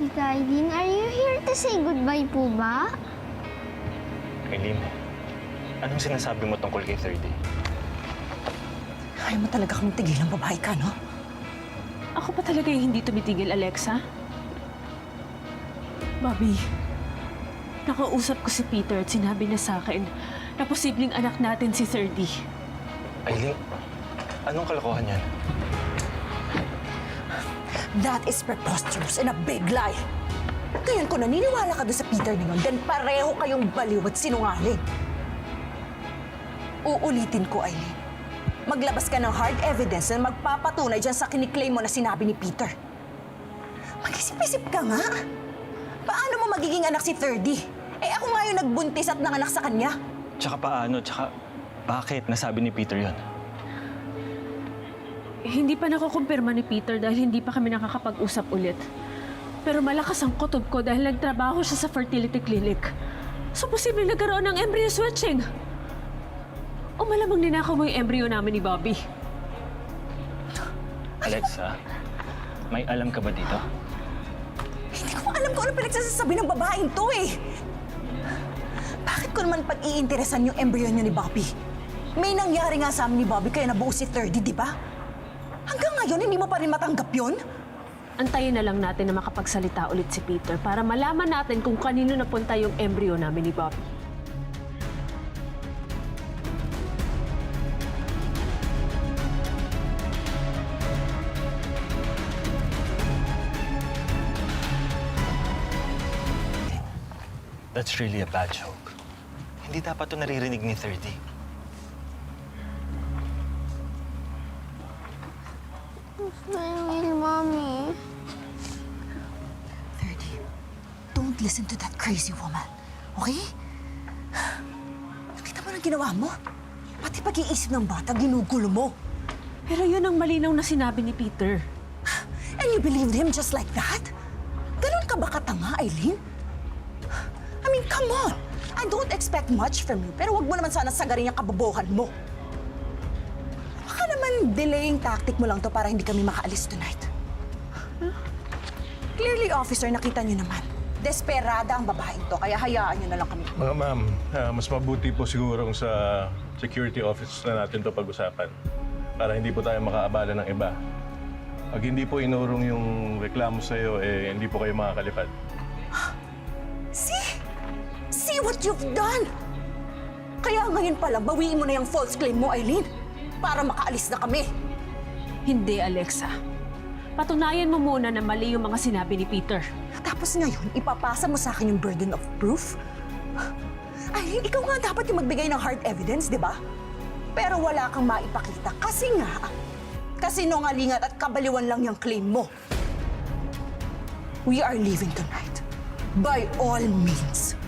Tita Aileen, are you here to say goodbye po ba? Eileen, anong sinasabi mo tungkol kay 30? Ayaw mo talaga kaming tigilan, babae ka, no? Ako pa talaga yung hindi tumitigil, Alexa? Bobby, nakausap ko si Peter at sinabi niya sa akin na posibleng anak natin si 30. Eileen, anong kalokohan yan? That is preposterous and a big lie. Ngayon kung naniniwala ka doon sa Peter na yun, then pareho kayong baliw at sinungaling. Uulitin ko, Eileen. Maglabas ka ng hard evidence na magpapatunay dyan sa kiniklaim mo na sinabi ni Peter. Mag-isip-isip ka nga. Paano mo magiging anak si 30? Eh ako nga yung nagbuntis at nanganak sa kanya. Tsaka paano, tsaka bakit nasabi ni Peter yon? Hindi pa nakukumpirma ni Peter dahil hindi pa kami nakakapag-usap ulit. Pero malakas ang kutob ko dahil nagtrabaho siya sa fertility clinic. So, posibleng nagkaroon ng embryo switching. O malamang ninakaw mo yung embryo namin ni Bobby. Alexa, may alam ka ba dito? Hindi ko alam kung ano pinagsasasabi ng babaeng to eh. Bakit ko naman pag-iinteresan yung embryo niyo ni Bobby? May nangyari nga sa amin ni Bobby kaya nabuo si 30, di ba? Hanggang ngayon, hindi mo pa rin matanggap yun? Antayin na lang natin na makapagsalita ulit si Peter para malaman natin kung kanino napunta yung embryo namin ni Bobby. That's really a bad joke. Hindi dapat to naririnig ni 30. I will, Mommy. 30, don't listen to that crazy woman. Okay? Nakita mo ng ginawa mo? Pati pag-iisip ng bata, ginugulo mo. Pero yun ang malinaw na sinabi ni Peter. And you believed him just like that? Ganun ka ba katanga, Eileen? I mean, come on! I don't expect much from you, pero wag mo naman sana sagarin yung kabobohan mo. Naman delaying tactic mo lang to para hindi kami makaalis tonight. Clearly, officer, nakita niyo naman. Desperada ang babaeng to, kaya hayaan niyo na lang kami. Mga ma'am, ah, mas mabuti po sigurong sa security office na natin to pag-usapan para hindi po tayo makaabala ng iba. Pag hindi po inurong yung reklamo sa iyo, eh, hindi po kayo makakalipad. See? See what you've done! Kaya ngayon pa lang, bawiin mo na yung false claim mo, Eileen, para makaalis na kami. Hindi, Alexa. Patunayan mo muna na mali yung mga sinabi ni Peter. Tapos ngayon, ipapasa mo sa akin yung burden of proof? Ay, ikaw nga dapat yung magbigay ng hard evidence, di ba? Pero wala kang maipakita kasi nga, kasinungalingan at kabaliwan lang yung claim mo. We are leaving tonight. By all means.